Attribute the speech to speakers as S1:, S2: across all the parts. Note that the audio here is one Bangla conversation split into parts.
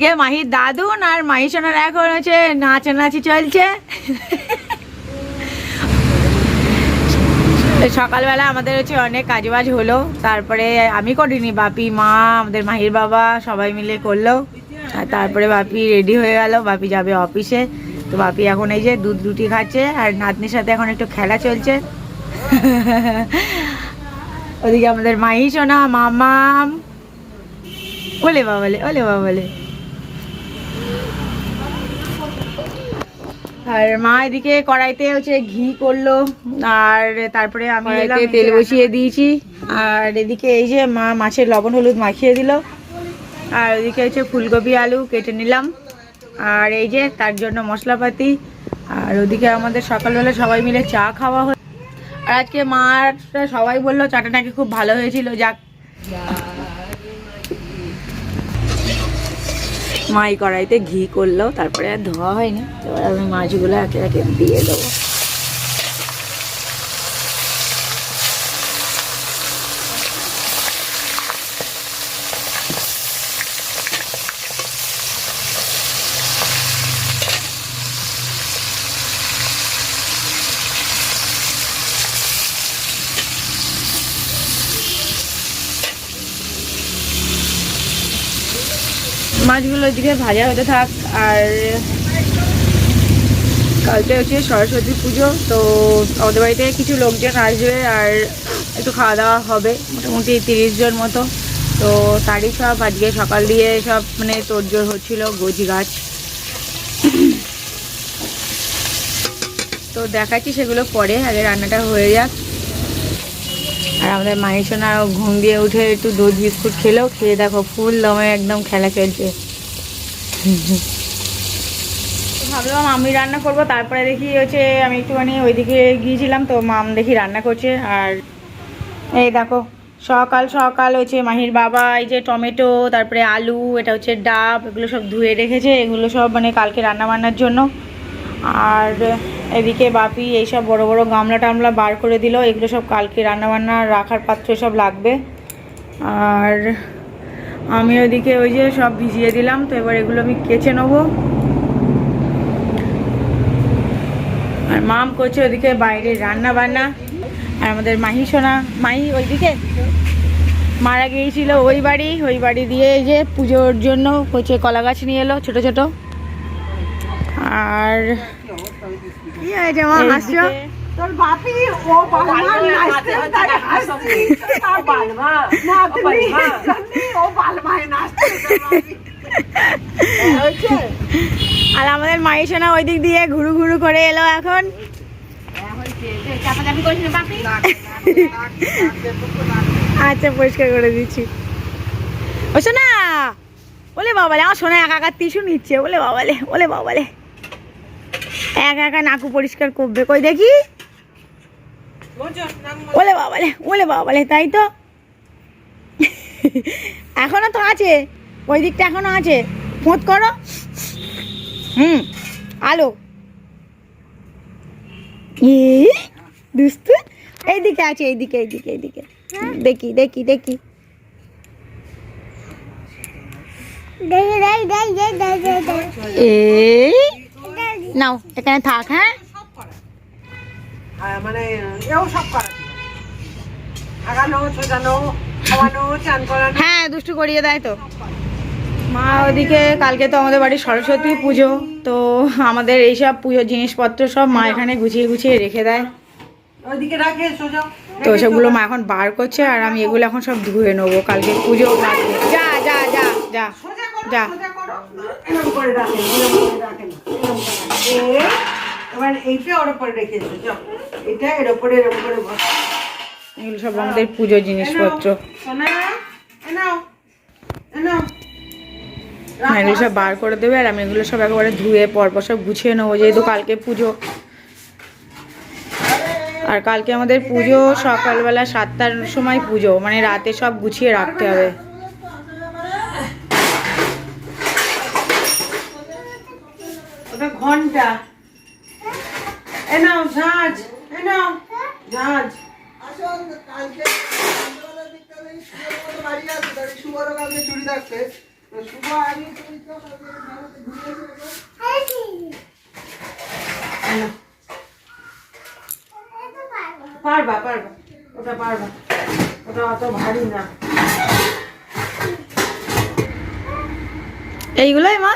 S1: এদিকে মাহির দাদুন আর মাহি সোনার এখন হচ্ছে নাচানাচি চলছে। সকালবেলা আমাদের হচ্ছে অনেক কাজবাজ হলো, তারপরে আমি করিনি, বাপি, মা, আমাদের মাহির বাবা সবাই মিলে করল। আর তারপরে বাপি রেডি হয়ে গেল, বাপি যাবে অফিসে। তো বাপি এখন এই যে দুধ রুটি খাচ্ছে, আর নাতনির সাথে এখন একটু খেলা চলছে। ওদিকে আমাদের মাহি সোনা, মামাম। ওলে বাবালে ওলে বাবালে আর মা এদিকে কড়াইতে হচ্ছে ঘি করল আর তারপরে আমি তেল বসিয়ে দিয়েছি। আর এদিকে এই যে মা মাছের লবণ হলুদ মাখিয়ে দিল আর ওদিকে হচ্ছে ফুলকপি আলু কেটে নিলাম। আর এই যে তার জন্য মশলাপাতি আর ওদিকে আমাদের সকালবেলা সবাই মিলে চা খাওয়া হয় আর আজকে মার সবাই বলল চাটা নাকি খুব ভালো হয়েছিল যাক। মাই কড়াইতে ঘি করল তারপরে আর ধোয়া হয়নি। এবার আমি মাছগুলো একে একে দিয়ে দেবো। মাছগুলো এদিকে ভাজা হতে থাক, আর কালকে হচ্ছে সরস্বতী পুজো, তো আমাদের বাড়িতে কিছু লোকজন আসবে আর একটু খাওয়া দাওয়া হবে, মোটামুটি তিরিশ জন মতো। তো তারই সব, আজকে সকাল দিয়ে সব মানে তোড়জোড় হচ্ছিল, গোজি গাছ। তো দেখাচ্ছি সেগুলো পরে, আগে রান্নাটা হয়ে যাক। আর আমাদের মায়ের সোনা ঘুম দিয়ে উঠে একটু দুধ বিস্কুট খেলো খেয়ে দেখো, ফুল দমে একদম খেলা চলছে। ভাবলাম আমি রান্না করব, তারপরে দেখি হচ্ছে আমি একটুখানি ওইদিকে গিয়েছিলাম তো মাম দেখি রান্না করছে। আর এই দেখো, সকাল সকাল হচ্ছে মাহির বাবা, এই যে টমেটো, তারপরে আলু, এটা হচ্ছে ডাব, এগুলো সব ধুয়ে রেখেছে, এগুলো সব মানে কালকে রান্না বান্নার জন্য। আর এদিকে বাপি এইসব বড় বড় গামলা টামলা বার করে দিল। এগুলো সব কালকে রান্নাবান্না, রাখার পাত্র সব লাগবে। আর আমি ওদিকে ওই যে সব ভিজিয়ে দিলাম, তো এবার এগুলো আমি কেচে নেব। আর মাম করছে ওদিকে বাইরে রান্না বান্না আর আমাদের মাহি সোনা, মাহি ওইদিকে? মারা গিয়েছিল ওই বাড়ি ওই বাড়ি দিয়ে এই যে পুজোর জন্য হচ্ছে কলা গাছ নিয়ে এলো ছোটো ছোটো। আর কি হয়েছে মা হাসছো
S2: তোর বাপি ও বালমা নাচতে তাই হাসছে ও বালমা না তুমি ও বালমায় নাচতে তোর বাপি হয়েছে
S1: আর আমাদের মায়ের সোনা ওই দিক দিয়ে ঘুরু ঘুরু করে এলো এখন আচ্ছা পরিষ্কার করে দিচ্ছি ও শোনা ওলে বাবালে আমার সোনা একা একা টিসু নিচ্ছে ওলে বাবালে ওলে বাবালে একা একা নাকু পরিষ্কার করবে। কই দেখি? ওলে বাবালে ওলে বাবালে তাই তো? এখনও তো আছে। ওই দিকটা এখনও আছে। ফোঁত করো। হুম আলো। দুস্তু এইদিকে আছে এইদিকে এইদিকে এইদিকে। দেখি দেখি দেখি। এই নাও এখানে থাক হ্যাঁ?
S2: মানে এও সব করা। আগানো ছোটানো খাওয়ানো চান করানো।
S1: হ্যাঁ দুষ্টু করিয়ে দেয় তো। মা ওদিকে কালকে তো আমাদের বাড়ির সরস্বতী পুজো তো আমাদের এইসব পুজোর জিনিসপত্র সব মা এখানে গুছিয়ে গুছিয়ে রেখে দেয়।
S2: ওইদিকে রাখে সোজা।
S1: তো সেগুলো মা এখন বার করছে আর আমি এগুলো এখন সব ধুয়ে নেব। কালকে পুজো যা যা যা যা। যা।
S2: সোজা করে রাখেন এরকম করে রাখেন এরকম করে এবার এইটা ওর উপরে রেখেছে যাও। এটা এর উপরে এরকম করে
S1: এগুলো সব আমাদের পুজোর জিনিসপত্র। হ্যাঁ এগুলো সব বার করে দেবে আর আমি এগুলো সব একবারে ধুয়ে পরপর সব গুছিয়ে নেব যেহেতু কালকে পুজো। আর কালকে আমাদের পুজো সকালবেলা সাতটার সময় পুজো মানে রাতে সব গুছিয়ে রাখতে হবে
S2: ওটা ঘণ্টা এ নাও ঝাঁঝ এ নাও ঝাঁঝ
S3: কালকে সন্ধ্যাবেলার দিকটা শুভ বাড়ি আছে তাহলে শুভর কালকে চুরি থাকবে শুভ আগে তুমি তো
S2: পারবা পারবা ওটা পারবা। ওটা অত ভারী না।
S1: এইগুলোই মা?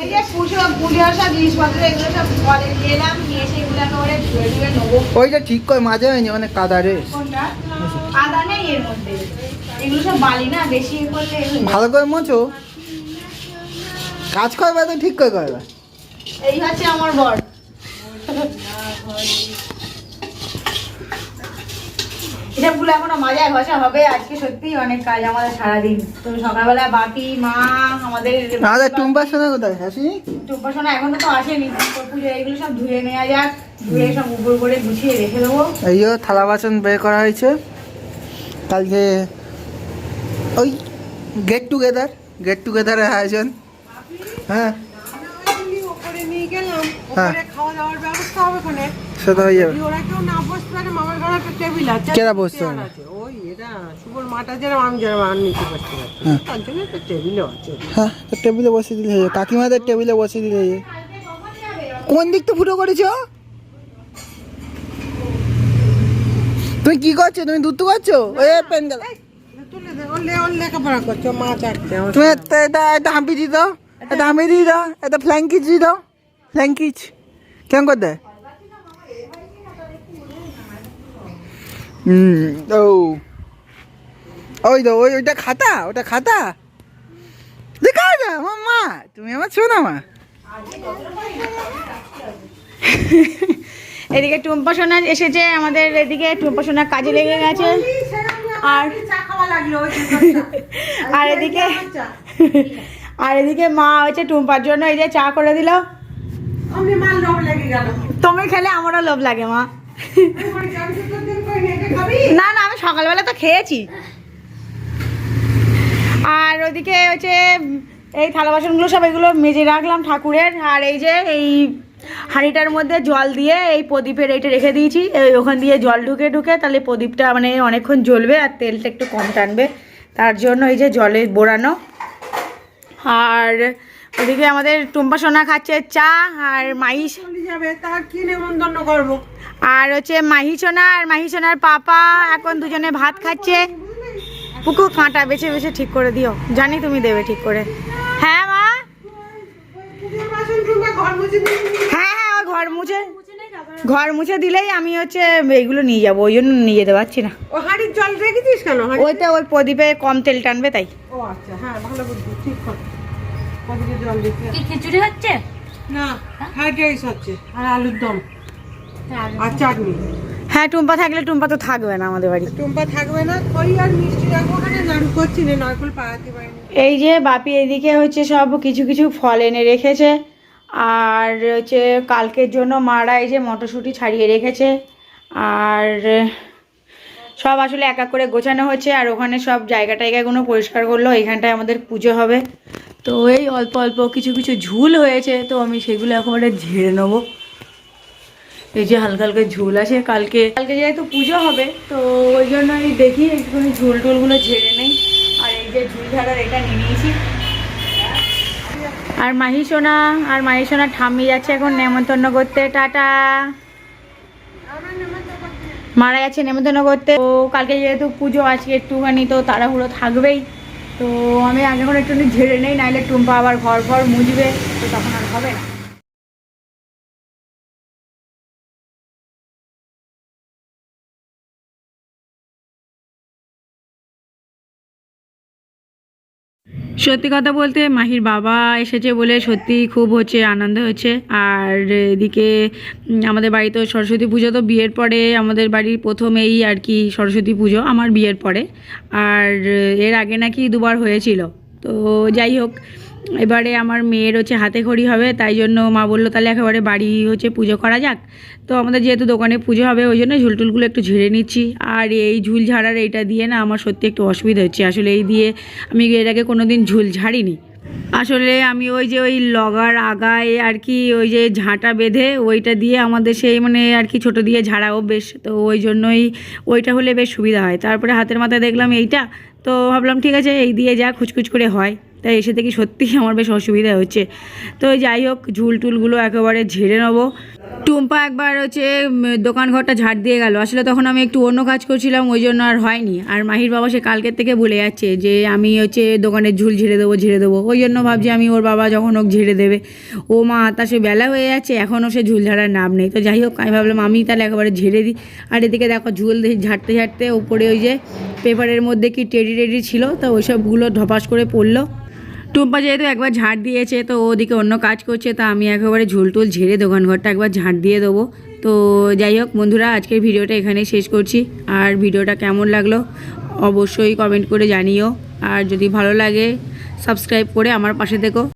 S1: এই যে পুজো পুজোর সব জিনিসপত্র এগুলো সব ঘরে নিয়ে এলাম নিয়ে এসে এগুলো একেবারে ধুয়ে ধুয়ে নেব।
S3: ওইটা ঠিক করে মাঝে হয়নি অনেক কাদা রে।
S1: কোনটা? আদা নেই এর মধ্যে। এগুলো সব বালি না বেশি করলে
S3: ভালো করে মোছো। কাজ করবে তো ঠিক করে করবে।
S1: এই হচ্ছে আমার বর। পুরো এখনও মাজায় ঘষা হবে। আজকে সত্যি অনেক কাজ আমাদের সারাদিন। তো সকালবেলা বাপি মা আমাদের
S3: আমাদের টুম্পার শোনা কোথায়? হাসি?
S1: উপাসনা এখনও তো আসেনি। পুজো এগুলো সব ধুয়ে নেওয়া যাক। ধুয়ে সব উপর করে গুছিয়ে রেখে দেবো।
S3: এই যে থালা বাসন বের করা হয়েছে। কালকে ওই গেট টুগেদার গেট টুগেদারের আয়োজন। হ্যাঁ।
S2: নিয়ে গেলাম
S3: হ্যাঁ।
S2: ওপরে খাওয়া দাওয়ার ব্যবস্থা হবে ওখানে।
S3: সেটা হয়ে যাবে।
S2: ওরা কেউ না বসতে পারে মামার ঘরে একটা টেবিল আছে
S3: কেরা বসতে পারে?
S2: ওই এটা সুবল মাটা যেরকম আমি যেরকম আর নিচে বসতে পারছি।
S3: হ্যাঁ।
S2: তার জন্য একটা টেবিলও আছে
S3: হ্যাঁ তো টেবিলে বসিয়ে দিলে হয়ে কাকিমাদের টেবিলে বসিয়ে দিলে হয়ে কোন দিকটা ফুটো করেছ? তুমি কি করছ? তুমি দুধ করছ
S2: লে- করছ
S3: তুমি এটা হাম্পি দিয়ে দাও। এটা হাম্পি দিয়ে দাও। এটা ফ্ল্যাঙ্কিজ দিয়ে দাও। ফ্ল্যাঙ্কিজ কেমন করে দেয় হুম ও ওই তো ওই ওইটা খাতা ওটা খাতা দেখা যা আমার মা তুমি আমার শোনা মা
S1: এদিকে টুম্পা সোনা এসেছে আমাদের এদিকে টুম্পা সোনা কাজে লেগে গেছে। আর আর এদিকে আর এদিকে মা হচ্ছে টুম্পার জন্য এই যে চা করে দিল।
S2: আমি মাল লোভ লেগে গেল।
S1: তুমি খেলে আমারও লোভ লাগে মা। না না আমি সকালবেলা তো খেয়েছি। আর ওদিকে হচ্ছে এই থালা বাসনগুলো সব এগুলো মেজে রাখলাম ঠাকুরের আর এই যে এই হাঁড়িটার মধ্যে জল দিয়ে এই প্রদীপের এইটা রেখে দিয়েছি। ওখান দিয়ে জল ঢুকে ঢুকে তাহলে প্রদীপটা মানে অনেকক্ষণ জ্বলবে আর তেলটা একটু কম টানবে। তার জন্য এই যে জলে বোড়ানো। আর ওদিকে আমাদের টুম্পা সোনা খাচ্ছে চা আর
S2: চলে যাবে তার কি নেমন্তন্ন করব?
S1: আর হচ্ছে মাহি সোনা আর মাহি সোনার পাপা এখন দুজনে ভাত খাচ্ছে। পুকু কাঁটা বেছে বেছে ঠিক করে দিও। জানি তুমি দেবে ঠিক করে। হ্যাঁ মা? হ্যাঁ হ্যাঁ ওই ঘর মুছে। ঘর মুছে দিলেই আমি হচ্ছে এইগুলো নিয়ে যাব ওই জন্য নিয়ে যেতে পারছি না।
S2: ও হাঁড়ির জল রেখেছিস কেন?
S1: ওইটা ওই প্রদীপে কম তেল টানবে তাই।
S2: ও আচ্ছা হ্যাঁ ভালো বুদ্ধি ঠিক কদিকে জল দিতে
S4: কি খিচুড়ি হচ্ছে?
S2: না ফ্রাইড রাইস হচ্ছে? আর আলুর দম। আর চাটনি?
S1: হ্যাঁ টুম্পা থাকলে টুম্পা তো থাকবে না আমাদের বাড়ি।
S2: টুম্পা থাকবে না খই আর মিষ্টি রাখব? ওখানে নাড়ু করছি না নারকেল পাড়াতে পারিনি।
S1: এই যে বাপি এদিকে হচ্ছে সব কিছু কিছু ফল এনে রেখেছে আর হচ্ছে কালকের জন্য মারা এই যে মটরশুঁটি ছাড়িয়ে রেখেছে আর সব আসলে এক এক করে গোছানো হচ্ছে আর ওখানে সব জায়গা টায়গাগুলো পরিষ্কার করল এখানটায় আমাদের পুজো হবে। তো এই অল্প অল্প কিছু কিছু ঝুল হয়েছে, তো আমি সেগুলো একেবারে ঝেড়ে নেব। এই যে হালকা হালকা ঝুল আছে, কালকে কালকে যেহেতু পুজো হবে, তো ওই জন্যই দেখি একটুখানি ঝুল টুলগুলো ঝেড়ে নেই। আর এই যে ঝুল ঝাড়ার এটা নিয়ে নিয়েছি। আর মাহি সোনা, আর মাহি সোনা ঠাম্মি যাচ্ছে এখন নেমন্তন্ন করতে, টাটা। মারা গেছে নেমন্তন্ন করতে। তো কালকে যেহেতু পুজো, আজকে একটুখানি তো তাড়াহুড়ো থাকবেই। তো আমি আগে যখন একটুখানি ঝেড়ে নেই নাহলে টুম্পা আবার ঘর ঘর মুজবে তো তখন আর হবে না। সত্যি কথা বলতে মাহির বাবা এসেছে বলে সত্যি খুব হচ্ছে আনন্দ হচ্ছে। আর এদিকে আমাদের বাড়িতে সরস্বতী পুজো তো বিয়ের পরে, আমাদের বাড়ির প্রথমেই আর কি সরস্বতী পুজো, আমার বিয়ের পরে। আর এর আগে নাকি দুবার হয়েছিল। তো যাই হোক এবারে আমার মেয়ের হচ্ছে হাতে খড়ি হবে, তাই জন্য মা বলল তাহলে একেবারে বাড়ি হচ্ছে পুজো করা যাক। তো আমাদের যেহেতু দোকানে পুজো হবে, ওই জন্য ঝুলটুলগুলো একটু ঝেড়ে নিচ্ছি। আর এই ঝুল ঝাড়ার এইটা দিয়ে না আমার সত্যি একটু অসুবিধা হচ্ছে। আসলে এই দিয়ে আমি এর আগে কোনো দিন ঝুল ঝাড়িনি। আসলে আমি ওই যে ওই লগার আগায় আর কি ওই যে ঝাঁটা বেঁধে ওইটা দিয়ে আমাদের সেই মানে আর কি ছোটো দিয়ে ঝাড়াও বেশ তো ওই জন্যই ওইটা হলে বেশ সুবিধা হয়। তারপরে হাতের মাথায় দেখলাম এইটা, তো ভাবলাম ঠিক আছে, এই দিয়ে যা খুচখুচ করে হয়। তাই এসে থেকে সত্যিই আমার বেশ অসুবিধা হচ্ছে। তো যাই হোক ঝুল টুলগুলো একেবারে ঝেড়ে নেব। টুম্পা একবার হচ্ছে উম, দোকান ঘরটা ঝাড় দিয়ে গেল। আসলে তখন আমি একটু অন্য কাজ করছিলাম ওই জন্য আর হয়নি। আর মাহির বাবা সে কালকের থেকে বলে যাচ্ছে যে আমি হচ্ছে দোকানের ঝুল ঝেড়ে দেবো ঝেড়ে দেবো। ওই জন্য ভাবছি আমি ওর বাবা যখন হোক ঝেড়ে দেবে। ও মা তা সে বেলা হয়ে যাচ্ছে এখনও সে ঝুল ঝাড়ার নাম নেই। তো যাই হোক আমি ভাবলাম আমি তাহলে একেবারে ঝেড়ে দিই। আর এদিকে দেখো ঝুল ঝাড়তে ঝাড়তে ওপরে ওই যে পেপারের মধ্যে কি টেডি টেডি ছিল তো ওইসবগুলো ধপাস করে পড়ল। টুম্পা যেহেতু একবার ঝাড় দিয়েছে, তো ওদিকে অন্য কাজ করছে, তা আমি একেবারে ঝুল টুল ঝেড়ে দোকানঘরটা একবার ঝাঁট দিয়ে দেবো। তো যাই হোক বন্ধুরা, আজকের ভিডিওটা এখানে শেষ করছি। আর ভিডিওটা কেমন লাগল অবশ্যই কমেন্ট করে জানিও। আর যদি ভালো লাগে সাবস্ক্রাইব করে আমার পাশে থেকো